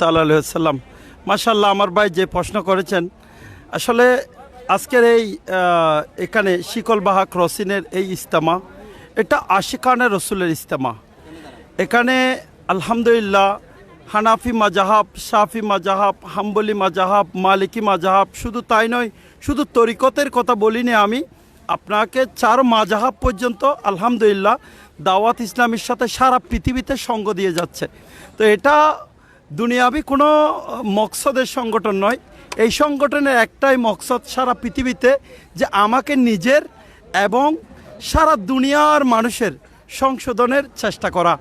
তাল্লাম মাশাল্লাহ আমার ভাই যে প্রশ্ন করেছেন, আসলে আজকের এই এখানে শিকলবাহা ক্রসিনের এই ইস্তেমা এটা আশিকানের রসুলের ইস্তেমা এখানে আলহামদুলিল্লাহ হানাফি মাজাহাব শাফি মাজাহাব হাম্বলি মাজাহাব মালিকি মাজাহাব শুধু তাই নয়, শুধু তরিকতের কথা বলিনি আমি, আপনাকে চার মাজাহাব পর্যন্ত আলহামদুলিল্লাহ দাওয়াত ইসলামের সাথে সারা পৃথিবীতে সঙ্গ দিয়ে যাচ্ছে। তো এটা দুনিয়াবি কোনো মকসদের সংগঠন নয়। এই সংগঠনের একটাই মকসদ সারা পৃথিবীতে যে আমাকে নিজের এবং সারা দুনিয়ার মানুষের সংশোধনের চেষ্টা করা।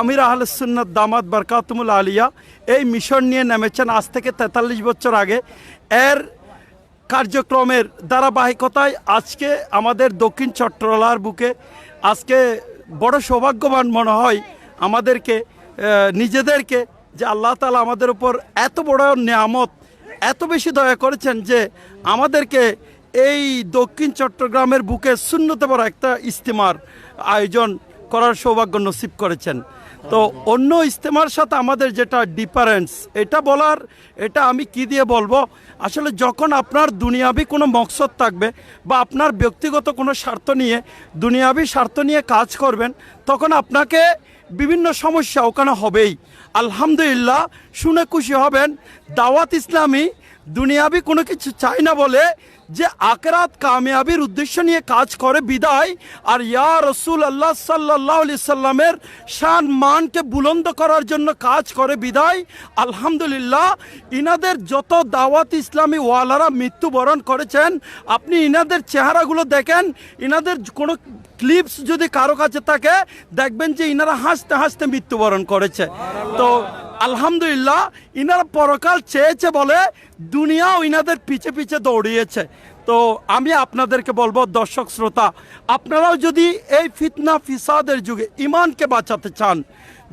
আমির আহলসুন্নত দামাত বরকাতুমুল আলিয়া এই মিশন নিয়ে নেমেছেন আজ থেকে তেতাল্লিশ বছর আগে। এর কার্যক্রমের ধারাবাহিকতায় আজকে আমাদের দক্ষিণ চট্টলার বুকে আজকে বড় সৌভাগ্যবান মনে হয় আমাদেরকে নিজেদেরকে যে আল্লাহ তালা আমাদের উপর এত বড় নিয়ামত, এত বেশি দয়া করেছেন যে আমাদেরকে এই দক্ষিণ চট্টগ্রামের বুকে শূন্যতে বড় একটা ইস্তেমার আয়োজন করার সৌভাগ্য নসিব করেছেন। তো অন্য ইস্তেমার সাথে আমাদের যেটা ডিফারেন্স এটা বলার, এটা আমি কি দিয়ে বলব? আসলে যখন আপনার দুনিয়াবি কোনো মকসদ থাকবে বা আপনার ব্যক্তিগত কোনো স্বার্থ নিয়ে দুনিয়াবি স্বার্থ নিয়ে কাজ করবেন, তখন আপনাকে বিভিন্ন সমস্যা ওখানে হবেই। আলহামদুলিল্লাহ শুনে খুশি হবেন। দাওয়াত ইসলামী দুনিয়াবি কোনো কিছু চাই না বলে যে আকরাত কামিয়াবির উদ্দেশ্য নিয়ে কাজ করে বিদায়, আর ইয়া রসুল আল্লাহ সাল্লাহ আলি সাল্লামের শান মানকে বুলন্দ করার জন্য কাজ করে বিদায়। আলহামদুলিল্লাহ, ইনাদের যত দাওয়াত ইসলামী ওয়ালারা মৃত্যুবরণ করেছেন, আপনি ইনাদের চেহারাগুলো দেখেন, ইনাদের কোনো ক্লিপস যদি কারও কাছে থাকে, দেখবেন যে ইনারা হাসতে হাসতে মৃত্যুবরণ করেছে। তো আলহামদুলিল্লাহ, ইনারা পরকাল চেয়েছে বলে দুনিয়াও ইনাদের পিছে পিছে দৌড়িয়েছে। তো আমি আপনাদেরকে বলব, দর্শক শ্রোতা, আপনারাও যদি এই ফিতনা ফিসাদের যুগে ইমানকে বাঁচাতে চান,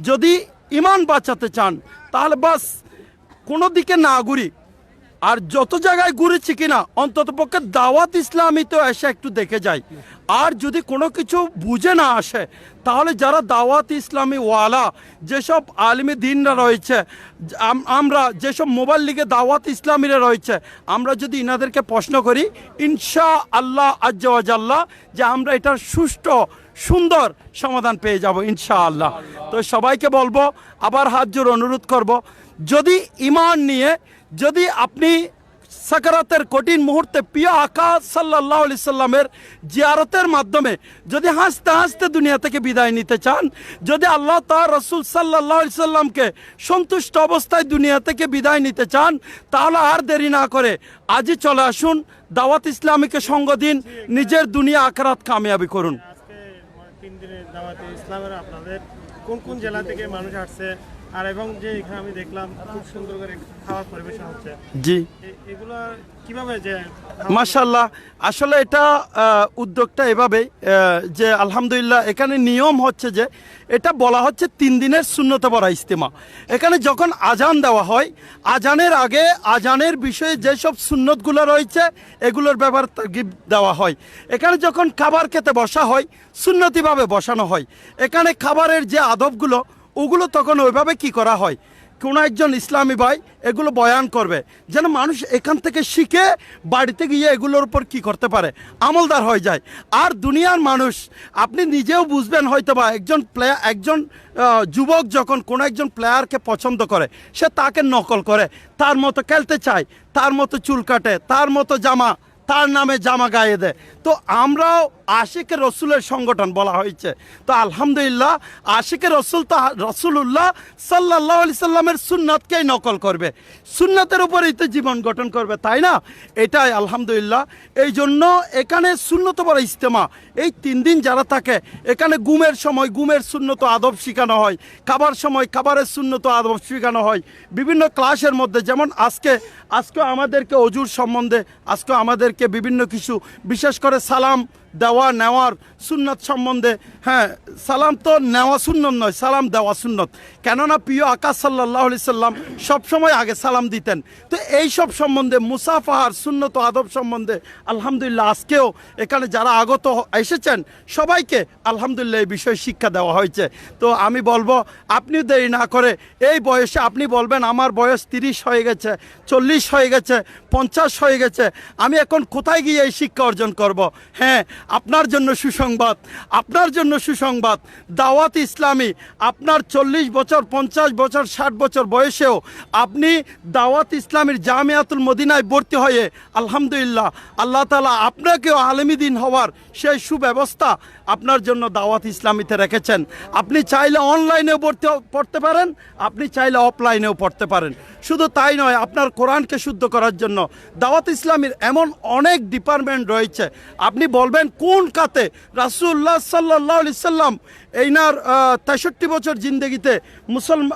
যদি ইমান বাঁচাতে চান, তাহলে বাস কোনো দিকে না ঘুরি। আর যত জায়গায় ঘুরেছি কিনা, অন্তত পক্ষে দাওয়াত ইসলামী তো এসে একটু দেখে যাই। আর যদি কোনো কিছু বুঝে না আসে, তাহলে যারা দাওয়াত ইসলামী ওয়ালা, যেসব আলিমী দিনরা রয়েছে আমরা যেসব মোবাইল লিগে দাওয়াত ইসলামীরা রয়েছে, আমরা যদি ইনাদেরকে প্রশ্ন করি ইনশা আল্লাহ আজ্লাহ যে আমরা এটার সুষ্ঠু, সুন্দর সমাধান পেয়ে যাব ইনশা আল্লাহ তো সবাইকে বলব, আবার হাত জোর অনুরোধ করব, যদি ইমান নিয়ে যদি আপনি সাকারাতের কঠিন মুহূর্তে প্রিয় আকা সাল্লাহ আলি সাল্লামের জিয়ারতের মাধ্যমে যদি হাসতে হাসতে দুনিয়া থেকে বিদায় নিতে চান, যদি আল্লাহ তার রসুল সাল্লাহ আলি সাল্লামকে সন্তুষ্ট অবস্থায় দুনিয়া থেকে বিদায় নিতে চান, তাহলে আর দেরি না করে আজই চলে আসুন, দাওয়াত ইসলামীকে সঙ্গ দিন, নিজের দুনিয়া আকারাত কামিয়াবি করুন। ইসলামের আপনাদের কোন কোন জেলা থেকে মানুষ আসছে আর এবং যে এখানে আমি দেখলাম খুব সুন্দর করে খাবার পরিবেশন হচ্ছে। জি। এগুলো কীভাবে যে মাশাল্লাহ আসলে এটা উদ্যোগটা এভাবেই যে আলহামদুলিল্লাহ এখানে নিয়ম হচ্ছে যে এটা বলা হচ্ছে তিন দিনের শূন্যতে পড়া ইস্তেমা। এখানে যখন আজান দেওয়া হয় আজানের আগে আজানের বিষয়ে যেসব সুন্নতগুলো রয়েছে এগুলোর ব্যাপার তাগিদ দেওয়া হয়। এখানে যখন খাবার খেতে বসা হয় সুন্নতিভাবে বসানো হয়। এখানে খাবারের যে আদবগুলো ওগুলো তখন ওইভাবে কি করা হয়? কোনো একজন ইসলামী ভাই এগুলো বয়ান করবে, যেন মানুষ এখান থেকে শিখে বাড়িতে গিয়ে এগুলোর উপর কি করতে পারে, আমলদার হয়ে যায়। আর দুনিয়ার মানুষ, আপনি নিজেও বুঝবেন হয়তো বা একজন প্লেয়ার একজন যুবক যখন কোনো একজন প্লেয়ারকে পছন্দ করে, সে তাকে নকল করে, তার মতো খেলতে চায়, তার মতো চুল কাটে, তার মতো জামা তার নামে জামা গায়ে দেয়। তো আমরাও আশিকের রসুলের সংগঠন বলা হয়েছে। তো আলহামদুলিল্লাহ, আশিকের রসুল তো রসুল্লাহ সাল্লাহ আলি সাল্লামের সুন্নাতকেই নকল করবে। সুন্নাতের উপরেই তো জীবন গঠন করবে, তাই না? এটাই আলহামদুলিল্লাহ। এই জন্য এখানে সুন্নত বড় ইজতেমা। এই তিন দিন যারা থাকে, এখানে গুমের সময় গুমের শূন্যত আদব শেখানো হয়। খাবার সময় খাবারের শূন্যত আদব শেখানো হয়। বিভিন্ন ক্লাসের মধ্যে, যেমন আজকে আজকে আমাদেরকে অজুর সম্বন্ধে, আজকে আমাদেরকে বিভিন্ন কিছু বিশেষ করে সালাম দেওয়া নেওয়ার সুন্নত সম্বন্ধে হ্যাঁ সালাম তো নেওয়া সুন্নত নয়, সালাম দেওয়া সুন্নত। কেননা প্রিয় আকাশ সাল্লাহ আলি সাল্লাম সবসময় আগে সালাম দিতেন। তো এই সব সম্বন্ধে মুসাফাহার, সুন্নত আদব সম্বন্ধে আলহামদুলিল্লাহ আজকেও এখানে যারা আগত এসেছেন, সবাইকে আলহামদুলিল্লাহ এই বিষয়ে শিক্ষা দেওয়া হয়েছে। তো আমি বলব, আপনিও দেরি না করে এই বয়সে আপনি বলবেন, আমার বয়স তিরিশ হয়ে গেছে, চল্লিশ হয়ে গেছে, পঞ্চাশ হয়ে গেছে, আমি এখন কোথায় গিয়ে এই শিক্ষা অর্জন করব? হ্যাঁ আপনার জন্য সুসংবাদ, আপনার জন্য সুসংবাদ। দাওয়াত ইসলামী, আপনার চল্লিশ বছর, পঞ্চাশ বছর, ষাট বছর বয়সেও আপনি দাওয়াত ইসলামীর জামিয়াতুল মদিনায় ভর্তি হয়ে, আলহামদুলিল্লাহ, আল্লাহ তালা আপনাকেও আলমী দিন হওয়ার সেই সুব্যবস্থা আপনার জন্য দাওয়াত ইসলামীতে রেখেছেন। আপনি চাইলে অনলাইনেও ভর্তি পড়তে পারেন, আপনি চাইলে অফলাইনেও পড়তে পারেন। শুধু তাই নয়, আপনার কোরআনকে শুদ্ধ করার জন্য দাওয়াত ইসলামীর এমন অনেক ডিপার্টমেন্ট রয়েছে। আপনি বলবেন কোন কাতে রাসুল্লাহ সাল্লাহ সাল্লাম এইনার তেষট্টি বছর জিন্দগিতে মুসলমান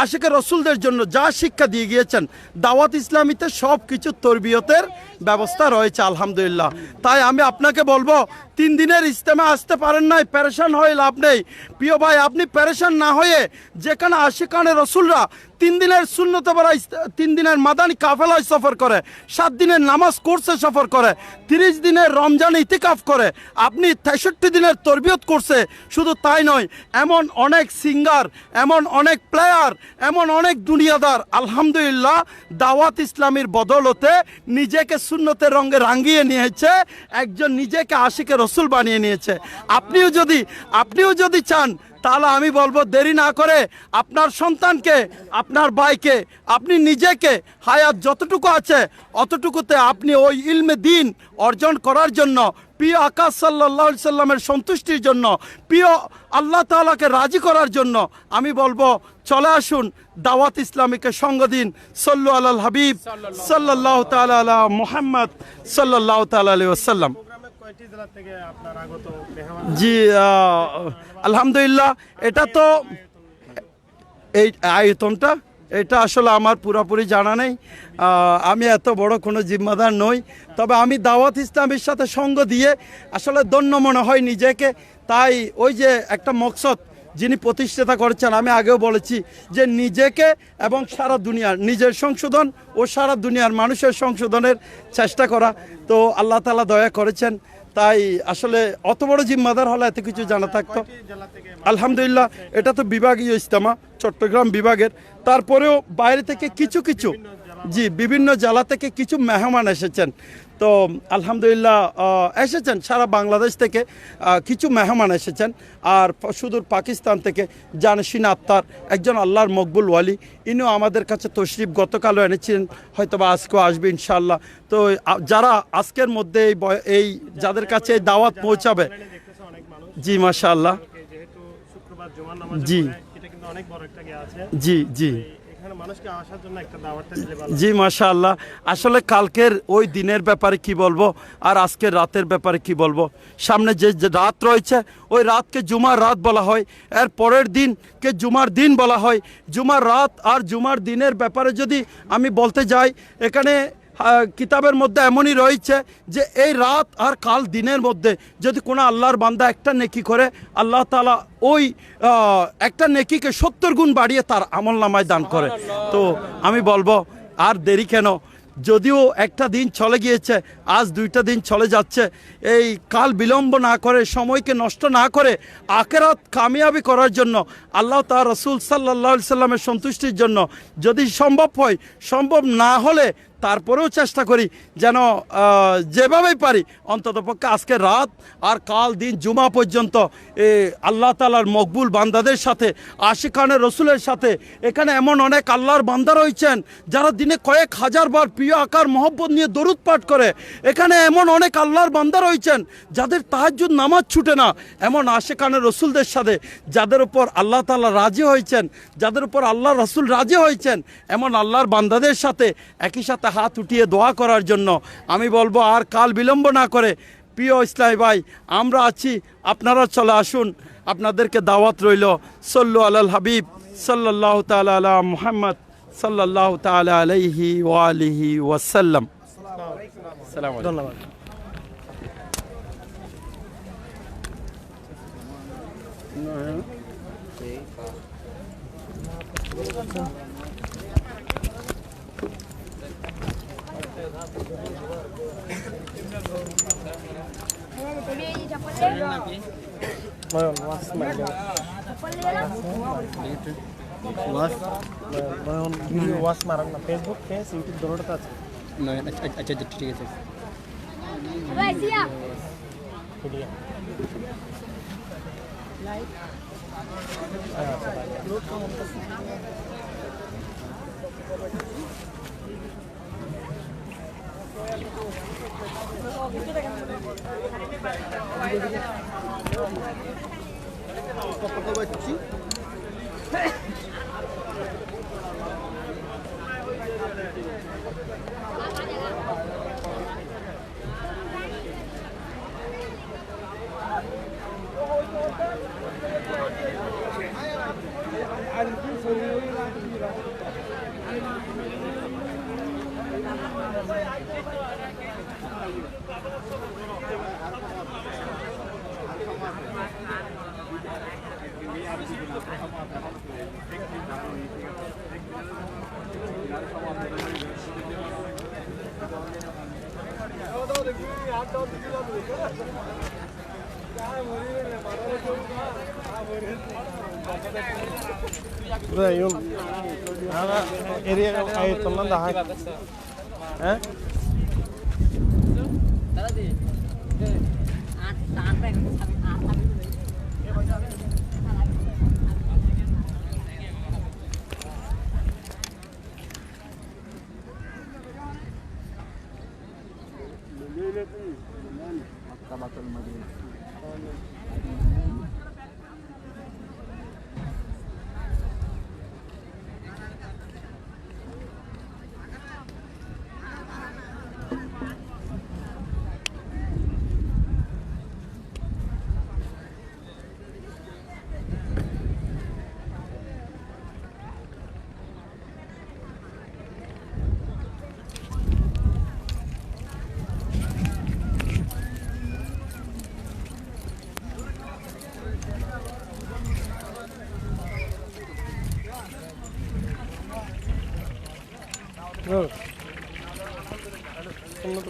আশেকের রসুলদের জন্য যা শিক্ষা দিয়ে গিয়েছেন, দাওয়াত ইসলামীতে সব কিছু তরবিয়তের ব্যবস্থা রয়েছে, আলহামদুলিল্লাহ। তাই আমি আপনাকে বলব, তিন দিনের ইস্তেমা আসতে পারেন নাই প্যারেশান হয়ে লাভ নেই। প্রিয় ভাই, আপনি প্যারেশান না হয়ে যেখানে আশিকানে রসুলরা তিন দিনের শূন্যত বড় তিন দিনের মাদানি কাফেলায় সফর করে, সাত দিনের নামাজ কোর্সে সফর করে, তিরিশ দিনের রমজান ইতিকাফ করে, আপনি তেষট্টি দিনের তরবিয়ত করছে শুধু তাই নয়, এমন অনেক সিঙ্গার এমন অনেক প্লেয়ার এমন অনেক দুনিয়াদার, আলহামদুলিল্লাহ, দাওয়াত ইসলামীর বদলতে নিজেকে শূন্যতে রঙে রাঙিয়ে নিয়েছে, একজন নিজেকে আশিকে রসুল বানিয়ে নিয়েছে। আপনিও যদি আপনিও যদি চান তাহলে আমি বলব দেরি না করে আপনার সন্তানকে আপনার ভাইকে আপনি নিজেকে হায়াত যতটুকু আছে অতটুকুতে আপনি ওই ইলমে দিন অর্জন করার জন্য প্রিয় আকাশ সাল্লাহ সাল্লামের সন্তুষ্টির জন্য প্রিয় আল্লাহ তাআলাকে রাজি করার জন্য আমি বলব চলে আসুন দাওয়াত ইসলামীকে সঙ্গ দিন সল্লু আল হাবিব সাল্লাহ তালা আলা মোহাম্মদ সাল্লাহ তালা আলি মেহমান? জি আলহামদুলিল্লাহ, এটা তো এই আয়তনটা, এটা আসলে আমার পুরোপুরি জানা নেই। আমি এত বড় কোনো জিম্মাদার নই, তবে আমি দাওয়াত ইসলামের সাথে সঙ্গ দিয়ে আসলে ধন্য মনে হয় নিজেকে। তাই ওই যে একটা মকসদ যিনি প্রতিষ্ঠাতা করেছেন, আমি আগেও বলেছি যে নিজেকে এবং সারা দুনিয়ার, নিজের সংশোধন ও সারা দুনিয়ার মানুষের সংশোধনের চেষ্টা করা। তো আল্লাহ তালা দয়া করেছেন তাই আসলে অত বড় জিম্মাদার হলে এত কিছু জানা থাকতো। আলহামদুলিল্লাহ, এটা তো বিভাগীয় ইস্তেমা চট্টগ্রাম বিভাগের। তারপরেও বাইরে থেকে কিছু কিছু জি বিভিন্ন জেলা থেকে কিছু মেহমান এসেছেন। তো আলহামদুলিল্লাহ এসেছেন। সারা বাংলাদেশ থেকে কিছু মেহমান এসেছেন। আর সুদূর পাকিস্তান থেকে জানসিন আত্মার একজন আল্লাহর মকবুল ওয়ালি। ইনিও আমাদের কাছে তশরিফ গতকালও এনেছিলেন হয়তো বা আজকেও আসবে ইনশাল্লাহ তো যারা আজকের মধ্যে এই এই যাদের কাছে এই দাওয়াত পৌঁছাবে জি জি। একটা ইয়ে আছে। জি জি, মাশাআল্লাহ। আসলে কালকের ওই দিনের ব্যাপারে কি বলব? আর আজকের রাতের ব্যাপারে কি বলব? সামনে যে রাত রয়েছে, ওই রাতকে জুমার রাত বলা হয়। এর পরের দিনকে জুমার দিন বলা হয়। জুমার রাত আর জুমার দিনের ব্যাপারে যদি আমি বলতে যাই, এখানে কিতাবের মধ্যে এমনই রয়েছে যে এই রাত আর কাল দিনের মধ্যে যদি কোনো আল্লাহর বান্দা একটা নেকি করে আল্লাহ তালা ওই একটা নেকিকে সত্তর গুণ বাড়িয়ে তার আমল নামায় দান করে। তো আমি বলব আর দেরি কেন? যদিও একটা দিন চলে গিয়েছে আজ দুইটা দিন চলে যাচ্ছে এই কাল বিলম্ব না করে সময়কে নষ্ট না করে আকেরাত কামিয়াবি করার জন্য আল্লাহ তার রসুল সাল্লাহ সাল্লামের সন্তুষ্টির জন্য যদি সম্ভব হয় সম্ভব না হলে তারপরেও চেষ্টা করি যেন যেভাবেই পারি, অন্তত পক্ষে আজকে রাত আর কাল দিন জুমা পর্যন্ত এ আল্লাহ তালার মকবুল বান্দাদের সাথে আশিকানের রসুলের সাথে, এখানে এমন অনেক আল্লাহর বান্দা রয়েছেন যারা দিনে কয়েক হাজার বার প্রিয় আকার, মহব্বত নিয়ে দরুদ পাঠ করে। এখানে এমন অনেক আল্লাহর বান্দা রয়েছেন যাদের তাহাজ্জুদ নামাজ ছুটে না। এমন আশেকানের রসুলদের সাথে যাদের উপর আল্লাহ তালা রাজি হয়েছেন, যাদের উপর আল্লাহ রসুল রাজি হয়েছেন, এমন আল্লাহর বান্দাদের সাথে একই সাথে একটা হাত উঠিয়ে দোয়া করার জন্য। আমি বলব আর কাল বিলম্ব না করে প্রিয় ইসলামী ভাই আমরা আছি আপনারা চলে আসুন। আপনাদেরকে দাওয়াত রইল সল্লু আল হাবিব সাল্লাহ তালা আলা মুহাম্মদ সাল্লাহ তালা আলাইহি ওয়ালিহি ওয়াসাল্লাম। ধন্যবাদ। ವಾಸ್ ಮಾರಲ್ಲ ಫೇಸ್ಬುಕ್ ಫೇಸ್ ಯೂಟ್ಯೂಬ್ ದೊಡ್ಡದಾಚ अच्छा अच्छा ठीक है लाइट নয় আচ্ছা আচ্ছা আচ্ছা, ঠিক yung ana area ay tuman dah 嗯？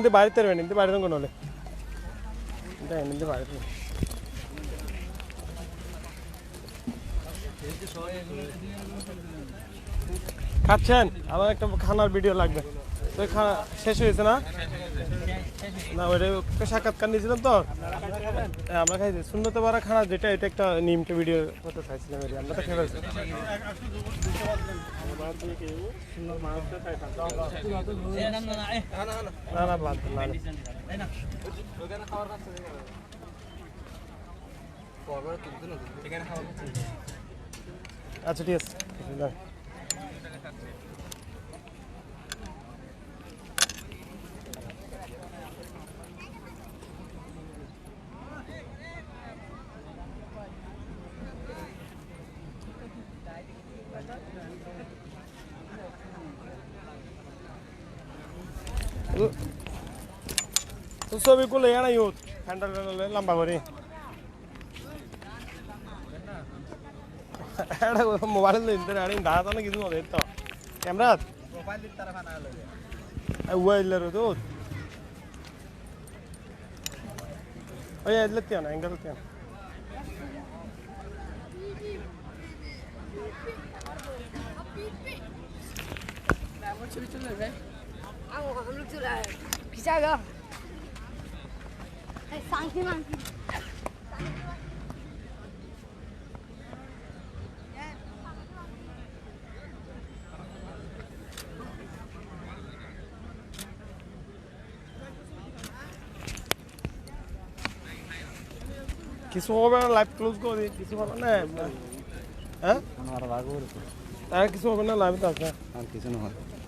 ഇത് ഭാര്യത്തര വേണം ഇത് ഭാരതം കൊണ്ടോളെ ഇതാണ് ഇത് ഭാരതം খাচ্ছেন আমার একটা খানার ভিডিও লাগবে তো শেষ হয়েছে না না ওইটা সাক্ষাৎকার নিয়েছিলাম তো। আমরা খাইছি সুন্দর তো বারা খানা যেটা এটা একটা নিমটা ভিডিও করতে চাইছিলাম আমরা তো খেয়ে না না বাদ না। আচ্ছা ঠিক আছে। না। তো ছবি করলে এনা ইউথ হ্যান্ডেল লম্বা করে মোবাইল দাদা না কিছু তো ক্যামেরা মোবাইলের তো ওই এলে না এঙ্গেল তিয়ান কিছু হবে না লাইভ ক্লোজ করে কিছু হবে না হ্যাঁ? আর হ্যাঁ, কিছু হবে না লাইভ আছে। আর কিছু না হয়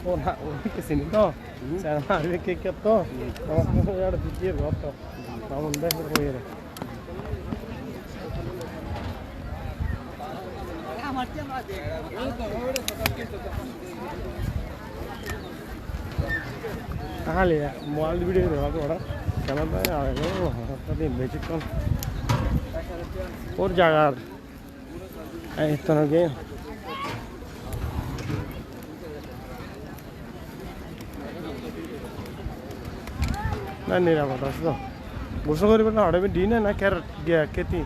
¿Qué es eso? ¿Qué es eso? গোসল করবে না হঠাৎ দিনে না ক্যারেট গিয়া কেতি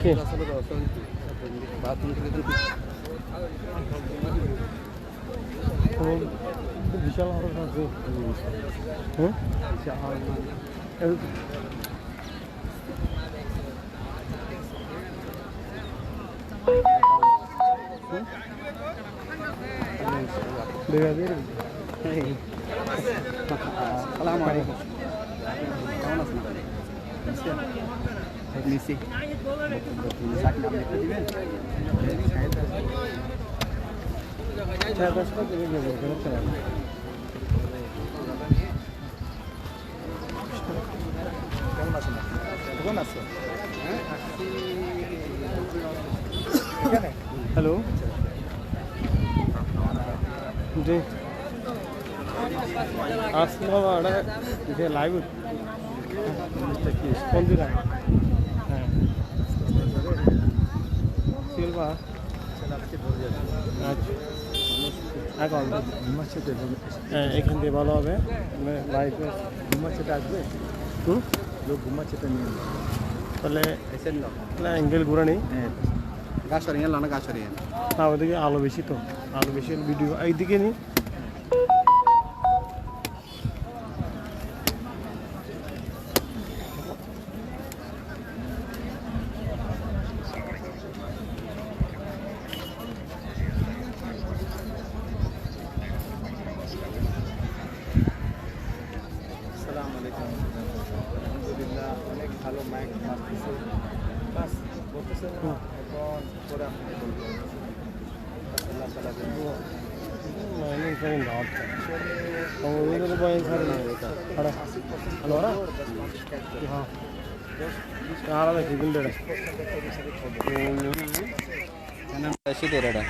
কি ও, বিশাল হ্যাঁ এই- দেখা দিয়ে সালাম আলাইকুম কেমন আছেন নিছি শাক নাম লিখে দিবেন ছয় দশ টাকা দিয়ে দেবো কেন চালাবো? কেমন আছেন কেমন আছো হ্যালো যে লাইভ কোন দিন হ্যাঁ। সিলভা। এখন হ্যাঁ এখান দিয়ে ভালো হবে। লাইভ ঘুমাচ্ছেটা আসবে হুম? লোক ঘুমাচ্ছেটা নিয়ে তাহলে না অ্যাঙ্গেল ঘুরে নেই হ্যাঁ। গাছ সরিয়ে লানা গাছ সরিয়ে না ওদিকে আলো বেশি তো। আলো বেশি ভিডিও এইদিকে নি। কিসের এটা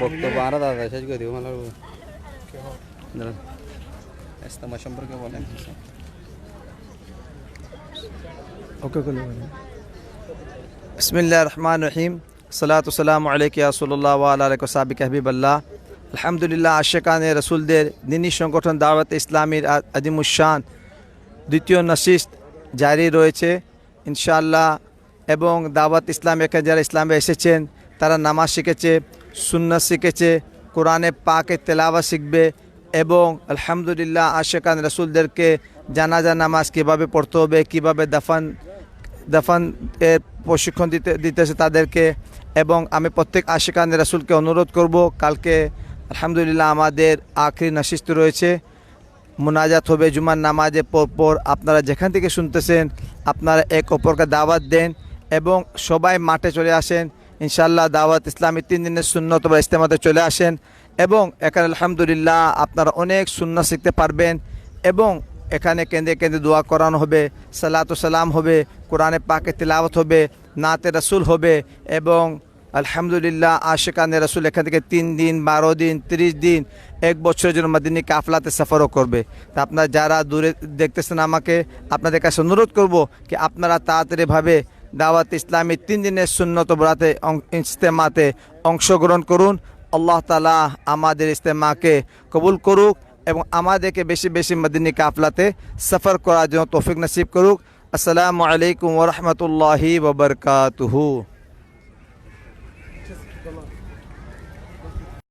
বক্তব্য আরো দাদা শেষ করে দিব মালার দাঁড়ান ইস্তামা সম্পর্কে বলেন اوکے بسم اللہ الرحمن الرحیم صلاۃ السلام علیکم صلی اللہ علیہ صابق حبیب اللہ আলহামদুলিল্লাহ আশেকান রসুলদের দিনী সংগঠন দাওয়াত ইসলামীর আদিমুসান দ্বিতীয় নাসিস্ট জারি রয়েছে, ইনশাআল্লাহ। এবং দাওয়াত ইসলাম এখানে যারা ইসলামে এসেছেন, তারা নামাজ শিখেছে, সুন্নাত শিখেছে, কোরআনে পাকে তেলাওয়া শিখবে এবং আলহামদুলিল্লাহ আশেকান রসুলদেরকে জানাজা নামাজ কীভাবে পড়তে হবে, কীভাবে দাফান দাফান এর প্রশিক্ষণ দিতে, দিতেছে তাদেরকে। এবং আমি প্রত্যেক আশিকান রাসুলকে অনুরোধ করব, কালকে আলহামদুলিল্লাহ আমাদের আখরি নাশিস্ত রয়েছে। মোনাজাত হবে জুমার নামাজে পর পর আপনারা যেখান থেকে শুনতেছেন, আপনারা এক অপরকে দাওয়াত দেন এবং সবাই মাঠে চলে আসেন। ইনশাল্লাহ দাওয়াত ইসলামী তিন দিনের সুন্নত বা ইস্তেমাতে চলে আসেন এবং এখানে আলহামদুলিল্লাহ আপনারা অনেক শূন্য শিখতে পারবেন এবং এখানে কেন্দ্রে কেন্দ্রে দোয়া করানো হবে, সালাত সালাম হবে, কোরআনে পাকে তিলাওয়াত হবে, নাতে রাসুল হবে এবং আলহামদুলিল্লাহ আশেকানে রসুল এখান থেকে তিন দিন, বারো দিন, তিরিশ দিন, এক বছরের জন্য মাদিনী কাফলাতে সফরও করবে। তা আপনারা যারা দূরে দেখতেছেন আমাকে, আপনাদের কাছে অনুরোধ করব কি আপনারা তাড়াতাড়িভাবে দাওয়াত ইসলামী তিন দিনের সুন্নত বরাতে ইজতেমাতে অংশগ্রহণ করুন। আল্লাহ তালা আমাদের ইজতেমাকে কবুল করুক এবং আমাদেরকে বেশি বেশি মদিনী কাফলাতে সফর করার জন্য তৌফিক নসিব করুক। আসসালামু আলাইকুম ওরহমতুল্লাহি ওবরকাতুহু